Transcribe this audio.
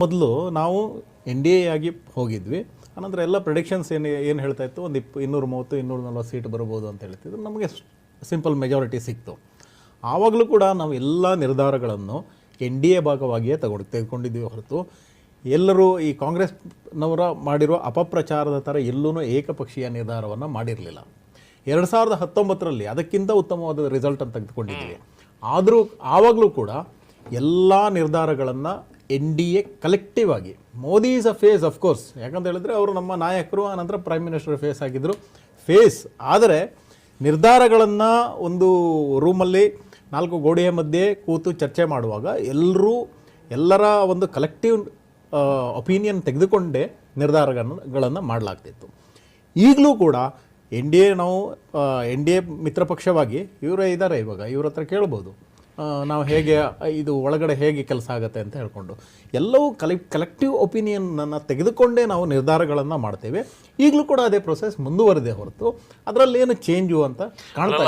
ಮೊದಲು ನಾವು N D A ಆಗಿ ಹೋಗಿದ್ವಿ. ಆನಂತರ ಎಲ್ಲ ಪ್ರೆಡಿಕ್ಷನ್ಸ್ ಏನು ಏನು ಹೇಳ್ತಾ ಇತ್ತು? ಒಂದು ಇಪ್ಪ ಇನ್ನೂರ ಮೂವತ್ತು, ಇನ್ನೂರ ನಲ್ವತ್ತು ಸೀಟ್ ಬರ್ಬೋದು ಅಂತ ಹೇಳ್ತಿದ್ರು. ನಮಗೆ ಸಿಂಪಲ್ ಮೆಜಾರಿಟಿ ಸಿಕ್ತು. ಆವಾಗಲೂ ಕೂಡ ನಾವು ಎಲ್ಲ ನಿರ್ಧಾರಗಳನ್ನು ಎನ್ ಡಿ ಎ ಭಾಗವಾಗಿಯೇ ತಗೊಂಡು, ತೆಗೆದುಕೊಂಡಿದ್ದೀವಿ ಹೊರತು ಎಲ್ಲರೂ ಈ ಕಾಂಗ್ರೆಸ್ನವರ ಮಾಡಿರುವ ಅಪಪ್ರಚಾರದ ಥರ ಎಲ್ಲೂ ಏಕಪಕ್ಷೀಯ ನಿರ್ಧಾರವನ್ನು ಮಾಡಿರಲಿಲ್ಲ. ಎರಡು ಸಾವಿರದ ಹತ್ತೊಂಬತ್ತರಲ್ಲಿ ಅದಕ್ಕಿಂತ ಉತ್ತಮವಾದ ರಿಸಲ್ಟನ್ನು ತೆಗೆದುಕೊಂಡಿದ್ದೀವಿ. ಆದರೂ, ಆವಾಗಲೂ ಕೂಡ ಎಲ್ಲ ನಿರ್ಧಾರಗಳನ್ನು ಎನ್ ಡಿ ಎ ಕಲೆಕ್ಟಿವ್ ಆಗಿ. Modi is a face of course ಯಾಕಂತ ಹೇಳಿದ್ರೆ ಅವರು ನಮ್ಮ ನಾಯಕರು ಆನಂತರ ಪ್ರೈಮ್ ಮಿನಿಸ್ಟರ್ ಫೇಸ್ ಆಗಿದ್ದರು ಫೇಸ್ ಆದರೆ ನಿರ್ಧಾರಗಳನ್ನು ಒಂದು ರೂಮಲ್ಲಿ ನಾಲ್ಕು ಗೋಡೆಯ ಮಧ್ಯೆ ಕೂತು ಚರ್ಚೆ ಮಾಡುವಾಗ ಎಲ್ಲರೂ ಎಲ್ಲರ ಒಂದು ಕಲೆಕ್ಟಿವ್ ಒಪಿನಿಯನ್ ತೆಗೆದುಕೊಂಡೇ ನಿರ್ಧಾರಗಳನ್ನು ಮಾಡಲಾಗ್ತಿತ್ತು. ಈಗಲೂ ಕೂಡ ಎನ್ ಡಿ ಎ ನಾವು ಎನ್ ಡಿ ಎ ಮಿತ್ರ ಪಕ್ಷವಾಗಿ ಇವರೇ ಇದ್ದಾರೆ ಇವಾಗ. ಇವ್ರ ಹತ್ರ ಕೇಳ್ಬೋದು. ನಾವು ಹೇಗೆ ಇದು ಒಳಗಡೆ ಹೇಗೆ ಕೆಲಸ ಆಗುತ್ತೆ ಅಂತ ಹೇಳ್ಕೊಂಡು. ಎಲ್ಲವೂ ಕಲೆ ಕಲೆಕ್ಟಿವ್ ಒಪಿನಿಯನ್ನನ್ನು ತೆಗೆದುಕೊಂಡೇ ನಾವು ನಿರ್ಧಾರಗಳನ್ನು ಮಾಡ್ತೇವೆ. ಈಗಲೂ ಕೂಡ ಅದೇ ಪ್ರೊಸೆಸ್ ಮುಂದುವರೆದೇ ಹೊರತು. ಅದರಲ್ಲಿ ಏನು ಚೇಂಜು ಅಂತ ಕಾಣ್ತಾ.